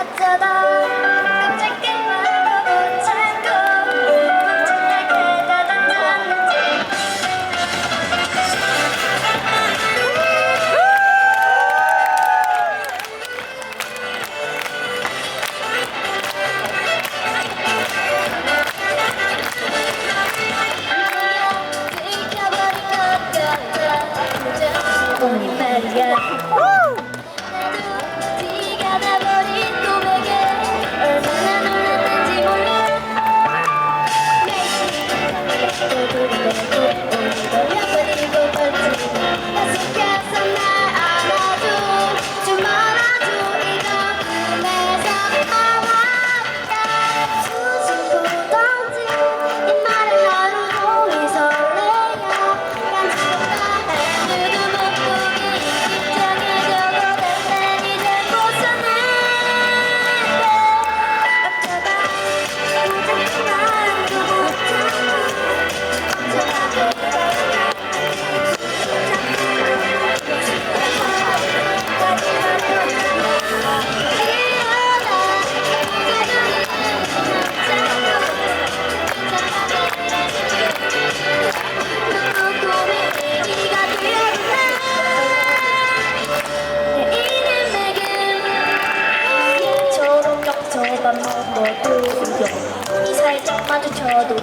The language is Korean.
어쩌다 깜짝 밥 먹어도 이겨 눈이 살짝 마주쳐도